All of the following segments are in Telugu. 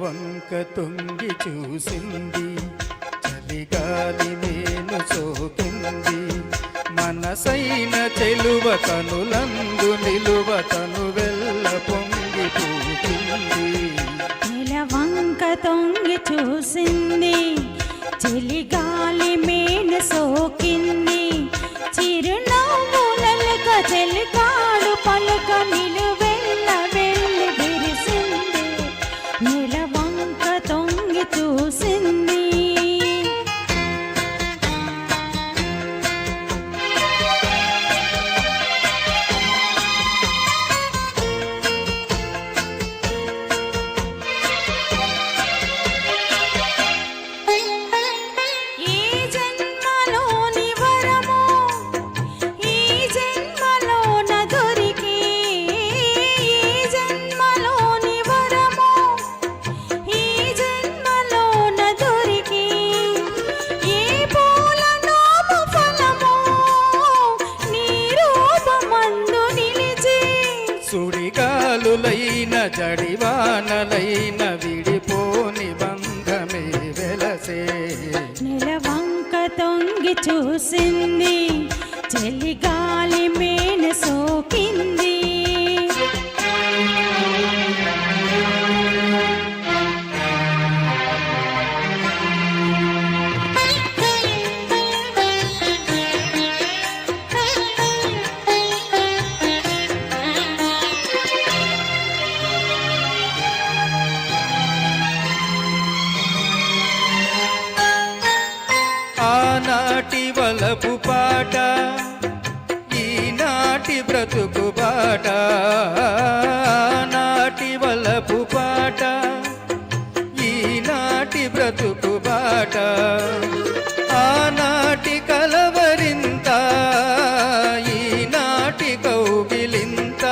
వంక తొంగి చూసింది. చలిగాలి నేను సోకింది. మనసైన చెలువ తనులందు నిలువ తను వెళ్ళ పొంగి పూచింది నెలవంక తొంగి చూసింది. చలిగాలి మేను సోకింది. చిరుణ జడివానలైన విడిపోని బంధమే వెలసే. నెలవంక తొంగి చూసింది చెలిగాలి మేన సోకి ఈనాటి బ్రతుకు బాట ఆనాటి వలపు పాట ఈనాటి బ్రతుకు బాట ఆనాటి కలవరింత ఈనాటి కౌగిలింత.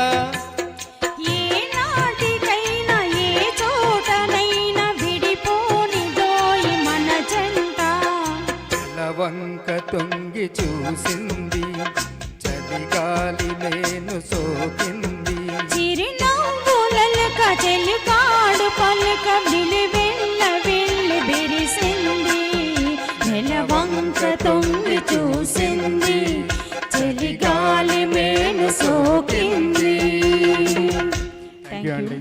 వంక తొంగి చూసింది చలిగాలి నేను సోకింది. చిరునవ్వులక చెలికాడు పలుక విలువెల్ల వెళ్ళి బిరిసింది. నెలవంక తొంగి చూసింది. చెలిగాలి మేను సోకింది. థ్యాంక్ యూ అండి.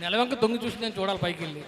నెలవంక తొంగి చూసి నేను చూడాలి పైకి వెళ్ళి.